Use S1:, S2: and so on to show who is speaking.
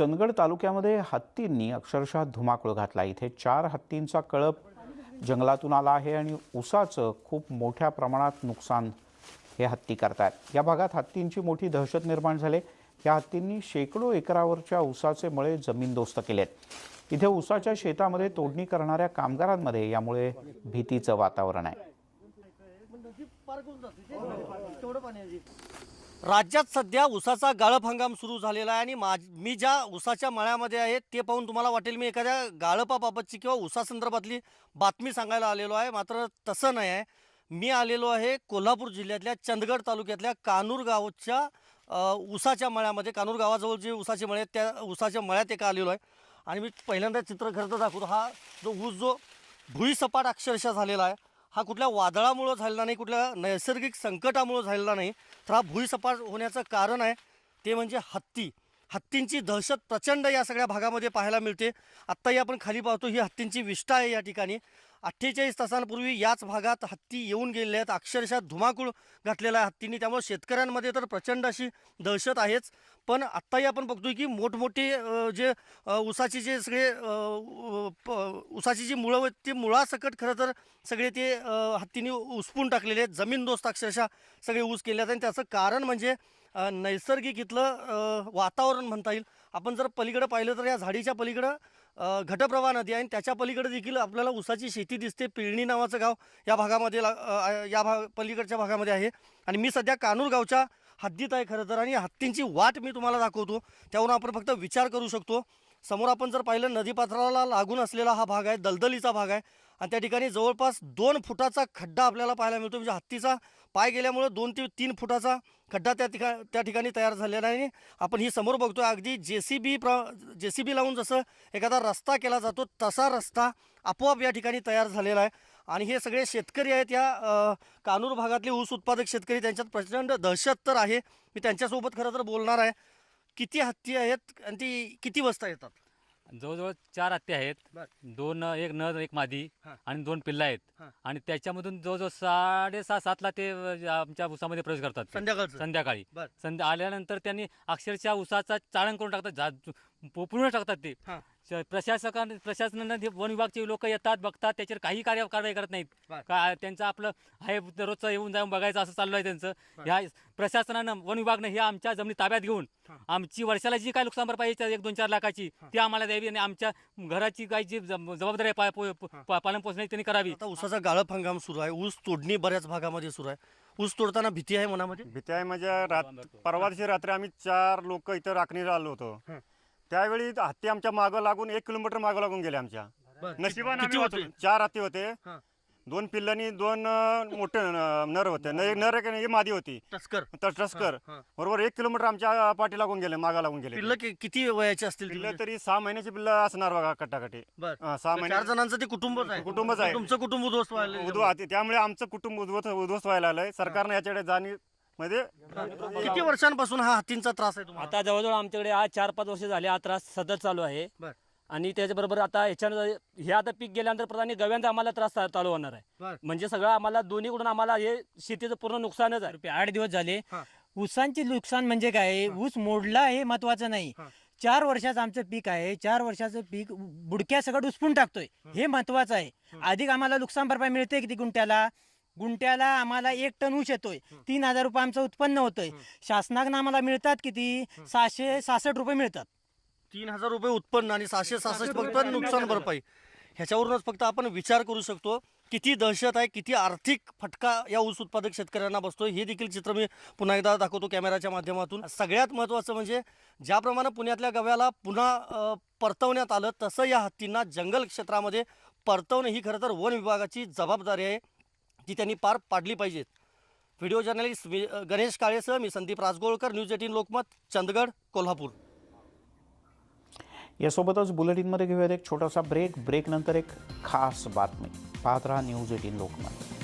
S1: चंदगड तालुक्यामध्ये हत्तींनी अक्षरशः धुमाकूळ घातला. इथे चार हत्तींचा कळप जंगलातून आला आहे आणि उसाचं खूप मोठ्या प्रमाणात नुकसान हे हत्ती करतायत. या भागात हत्तींची मोठी दहशत निर्माण झाली. या हत्तींनी शेकडो एकरावरच्या उसाचे मळे जमीनदोस्त केलेत. इथे उसाच्या शेतामध्ये तोडणी करणाऱ्या कामगारांमध्ये यामुळे भीतीचं वातावरण आहे.
S2: राज्यात सध्या उसाचा गाळप हंगाम सुरू झालेला आहे आणि मा मी ज्या उसाच्या मळ्यामध्ये आहे ते पाहून तुम्हाला वाटेल मी एखाद्या गाळपाबाबतची किंवा उसासंदर्भातली बातमी सांगायला आलेलो आहे. मात्र तसं नाही आहे. मी आलेलो आहे कोल्हापूर जिल्ह्यातल्या चंदगड तालुक्यातल्या कानूर गावच्या उसाच्या मळ्यामध्ये. कानूर गावाजवळ जे उसाचे मळे आहेत त्या उसाच्या मळ्यात एका आलेलो आहे. आणि मी पहिल्यांदा चित्र खरं दाखवतो. हा जो ऊस जो भुईसपाट अक्षरशः झालेला आहे. हा कुठल्या वादळामुळं झालेला नाही कुठल्या नैसर्गिक संकटामुळं झालेला नाही. तर हा भुईसपाट होण्याचं कारण आहे ते म्हणजे हत्ती. हत्तींची दहशत प्रचंड या सगळ्या भागामध्ये पाहायला मिळते. आत्ताही आपण खाली पाहतो ही हत्तींची विष्ठा आहे या ठिकाणी. अठ्ठेचाळीस तासांपूर्वी याच भागात हत्ती येऊन गेलेले आहेत. अक्षरशः धुमाकूळ घातलेला आहे हत्तींनी. त्यामुळे शेतकऱ्यांमध्ये तर प्रचंड अशी दहशत आहेच. पण आत्ताही आपण बघतोय की मोठमोठे जे उसाचे जे सगळे उसाची जी मुळं आहेत ती मुळासकट खरं तर सगळे ते हत्तीने उसपून टाकलेले आहेत जमीनदोस्त अक्षरशः सगळे ऊस केले आहेत आणि त्याचं कारण म्हणजे नैसर्गिक इथलं वातावरण म्हणता येईल. आपण जर पलीकडं पाहिलं तर या झाडीच्या पलीकडं घटप्रवाह नदी आहे. आणि त्याच्या पलीकडे देखील आपल्याला ऊसाची शेती दिसते. पिळणी नावाचं गाव या भागामध्ये ला- या भाग पलीकडच्या भागामध्ये आहे. आणि मी सध्या कानूर गावच्या हद्दीत आहे खरं तर. आणि हत्तींची वाट मी तुम्हाला दाखवतो. त्यावरून आपण फक्त विचार करू शकतो. समोर आपण जर पाहिलं नदीपात्राला लागून असलेला हा भाग आहे दलदलीचा भाग आहे. आणि त्या ठिकाणी जवळपास दोन फुटाचा खड्डा आपल्याला पाहायला मिळतो. म्हणजे हत्तीचा पाय गेल्यामुळं दोन ते तीन फुटाचा खड्डा त्या ठिका त्या ठिकाणी तयार झालेला आहे. आपण ही समोर बघतोय. अगदी जे सी बी प्र जे सी बी लावून जसं एखादा रस्ता केला जातो तसा रस्ता आपोआप या ठिकाणी तयार झालेला आहे. आणि हे सगळे शेतकरी आहेत. या कानूर भागातले ऊस उत्पादक शेतकरी त्यांच्यात प्रचंड दहशत तर आहे. मी त्यांच्यासोबत खरं तर बोलणार आहे. किती हत्ती आहेत आणि ती किती वाजता येतात
S3: जवळजवळ चार हत्ती आहेत
S2: बर.
S3: दोन एक नर एक मादी
S2: हा.
S3: आणि दोन पिल्ला आहेत
S2: हा.
S3: आणि त्याच्यामधून जवळजवळ साडेसहा सातला ते अ, आमच्या उसामध्ये प्रवेश करतात ते.
S2: संध्याकाळचं
S3: संध्याकाळी
S2: बर.
S3: संध्या आल्यानंतर त्यांनी अक्षरशः उसाचा चाळण करून टाकतात पोपून टाकतात ते
S2: हा.
S3: श- प्रशासकान प्रशासनानं वन विभागचे लोक येतात बघतात त्याच्यावर काही कार्य कारवाई करत नाहीत.
S2: बर.
S3: का त्यांचं आपलं आहे रोजचं येऊन जाऊन बघायचं असं चालू आहे त्यांचं ह्या प्रशासनानं वन विभागनं हे आमच्या जमिनी ताब्यात घेऊन
S2: हा.
S3: आमची वर्षाला जी काय नुकसान भरपाई आहे, एक दोन चार लाखाची ती आम्हाला द्यावी आणि आमच्या घराची काय जी जब- जबाबदारी आहे पा- पो- पो- पालन पोषणाची त्यांनी करावी.
S2: आता ऊसाचा गाळप हंगाम सुरू आहे. ऊस तोडणी बऱ्याच भागामध्ये सुरू आहे. ऊस तोडताना भीती आहे मनामध्ये?
S4: भीती आहे म्हणजे रात परवा दिवशी रात्री आम्ही चार लोक इथं राखणीला आलो होतो.
S2: हं.
S4: त्यावेळी हत्ती आमच्या मागं लागून एक किलोमीटर मागं लागून गेले आमच्या नशिबाने
S2: किती
S4: आम्ही
S2: होते?
S4: वाचलो. चार हत्ती होते
S2: हं.
S4: दोन पिल्लांनी दोन अं, मोठे अं, नर होते न- एक नर एक एक मादी होती
S2: टस्कर
S4: तर टस्कर
S2: हं.
S4: बरोबर एक किलोमीटर आमच्या पाठी लागून गेले मागा लागून गेले
S2: पिल्लं कि- किती वयाची असतील
S4: पिल्लं
S2: म्हणजे?
S4: तरी सहा महिन्याची पिल्लं असणार बघा कट्टाकटी
S2: बर
S4: सहा
S2: चार
S4: महिने
S2: जणांचं ते कुटुंबच आहे
S4: कुटुंबच आहे.
S2: तुमचं कुटुंब उद्ध्वस्त व्हायला
S4: उद्ध्व. त्यामुळे आमचं कुटुंब उद्ध्वस्त उद्ध्वस्त व्हायला आलंय सरकारने याच्याकडे जाणीव मध्ये
S2: किती वर्षांपासून हा हत्तींचा त्रास आहे तुम्हाला?
S5: आता जवळजवळ आमच्याकडे आज चार पाच वर्ष झाले हा त्रास सतत चालू आहे.
S2: बर.
S5: आणि त्याच्याबरोबर आता ह्याच्यानं हे आता पीक गेल्यानंतर प्रधानी गव्यांचा आम्हाला त्रास चा- चालू होणार
S2: बर.
S5: आहे म्हणजे सगळं आम्हाला दोन्हीकडून आम्हाला हे शेतीचं पूर्ण नुकसानच आहे.
S6: रुपये आठ दिवस झाले.
S2: हा.
S6: ऊसांचे नुकसान म्हणजे काय? ऊस मोडला हे महत्वाचं नाही.
S2: हा.
S6: चार वर्षाचं आमचं पीक आहे. चार वर्षाचं पीक बुडक्या सगळं उचपून टाकतोय. हे. महत्वाचं आहे. अधिक आम्हाला नुकसान भरपाई मिळते किती गुंट्याला गुंट्याला आम्हाला एक टन ऊस येतोय. तीन हजार रुपये आमचं उत्पन्न होतोय. शासनाकडनं आम्हाला मिळतात किती? सहाशे सहासष्ट रुपये मिळतात.
S2: तीन हजार रुपये उत्पन्न आणि सहाशे सहासष्ट फक्त नुकसान भरपाई. ह्याच्यावरूनच फक्त आपण विचार करू शकतो किती दहशत आहे किती आर्थिक फटका या ऊस उत्पादक शेतकऱ्यांना बसतोय हे देखील चित्र मी पुन्हा एकदा दाखवतो कॅमेराच्या माध्यमातून. सगळ्यात महत्त्वाचं म्हणजे ज्याप्रमाणे पुण्यातल्या गव्याला पुन्हा परतवण्यात आलं तसं या हत्तींना जंगल क्षेत्रामध्ये परतवणं ही खरं तर वन विभागाची जबाबदारी आहे. ती त्यांनी पार पाडली पाहिजेत. व्हिडिओ जर्नलिस्ट मी- गणेश काळेसह मी संदीप राजगोळकर न्यूज एटीन लोकमत चंदगड कोल्हापूर.
S1: यासोबतच बुलेटिनमध्ये घेऊयात एक छोटासा ब्रेक. ब्रेकनंतर एक खास बातमी. पाहत राहा न्यूज एटीन लोकमत.